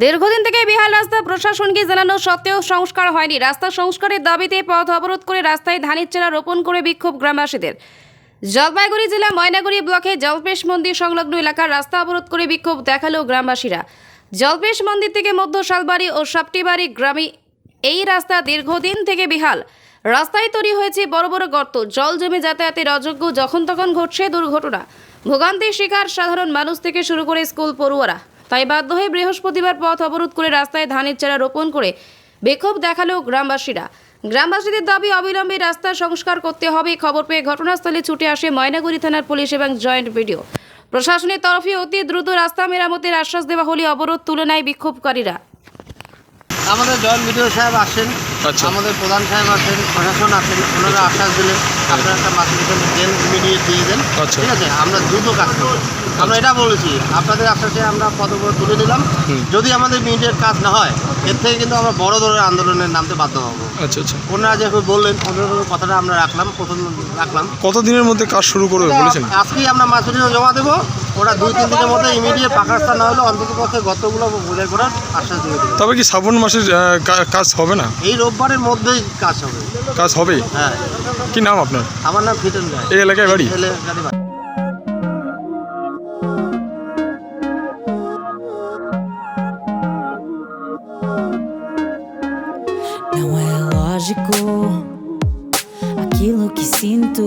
দীর্ঘদিন থেকে বিহার রাস্তা প্রশাসনকে জানানো সত্ত্বেও সংস্কার হয়নি। রাস্তা সংস্কারের দাবিতে পথ অবরোধ করে রাস্তায় ধানের চারা রোপণ করে বিক্ষোভ গ্রামবাসীদের। জলপাইগুড়ি জেলা ময়নাগুড়ি ব্লকে জলপেশ মন্দির সংলগ্ন এলাকার রাস্তা অবরোধ করে বিক্ষোভ দেখাল গ্রামবাসীরা। জলপেশ মন্দির থেকে মধ্য শালবাড়ি ও সাপটিবাড়ি গ্রামে এই রাস্তা দীর্ঘদিন থেকে বিহাল। রাস্তায় তৈরি হয়েছে বড় বড় গর্ত। জল জমে যাতায়াতের অযোগ্য যখন তখন ঘটছে দুর্ঘটনা। ভোগান্তির শিকার সাধারণ মানুষ থেকে শুরু করে স্কুল পড়ুয়ারা। তাই বাধ্য হয়ে বৃহস্পতিবার পথ অবরোধ করে রাস্তায় ধানের চারা রোপণ করে বিক্ষোভ দেখাল গ্রামবাসীরা। গ্রামবাসীদের দাবি, অবিলম্বে রাস্তা সংস্কার করতে হবে। খবর পেয়ে ঘটনাস্থলে ছুটে আসে ময়নাগুড়ি থানার পুলিশ এবং জয়েন্ট ভিডিও প্রশাসনের তরফে অতি দ্রুত রাস্তা মেরামতের আশ্বাস দেওয়া হলে অবরোধ তুলনায় নেয় বিক্ষোভকারীরা আমাদের জয়েন্ট ভিডিও সাহেব আসেন আচ্ছা। আমাদের প্রধান সাহেব আসেন প্রশাসন আসেন ওনারা আশ্বাস দিলেন আপনারা একটা মাসিকেশন দেন ইমিডিয়েট দিয়ে দেন আচ্ছা। ঠিক আছে? আমরা দ্রুত কাজ করব। আমরা এটা বলেছি আপনাদের আশ্বাসে আমরা পদগুলো তুলে দিলাম যদি আমাদের মিডিয়ার কাজ না হয় এর থেকে কিন্তু আমরা বড় ধরনের আন্দোলনের নামতে বাধ্য হব। আচ্ছা আচ্ছা। ওনারা যেভাবে বললেন ওনার কথাটা আমরা রাখলাম প্রথম রাখলাম। কত দিনের মধ্যে কাজ শুরু করবে বলেছেন? আজকেই আমরা মাসুরিও জমা দেবো ওরা দুই তিন দিনের মধ্যে ইমিডিয়েট পাকা রাস্তা না হলে অন্তত পক্ষে গতগুলো বোঝাই করার আশ্বাস দিয়ে দেবে। তবে কি শ্রাবণ মাসের কাজ হবে না? এই রোববারের মধ্যেই কাজ হবে। কাজ হবে হ্যাঁ। কি নাম আপনার? আমার নাম ফিটন রায়। এই এলাকায় বাড়ি। Não é lógico aquilo que sinto.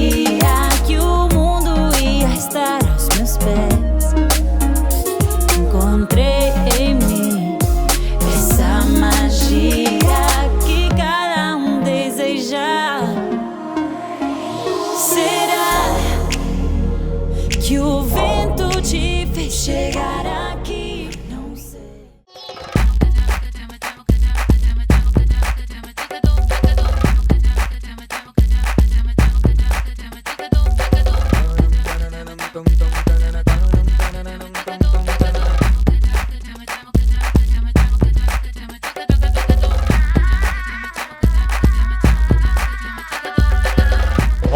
que o vento te fez chegar aqui? Não sei.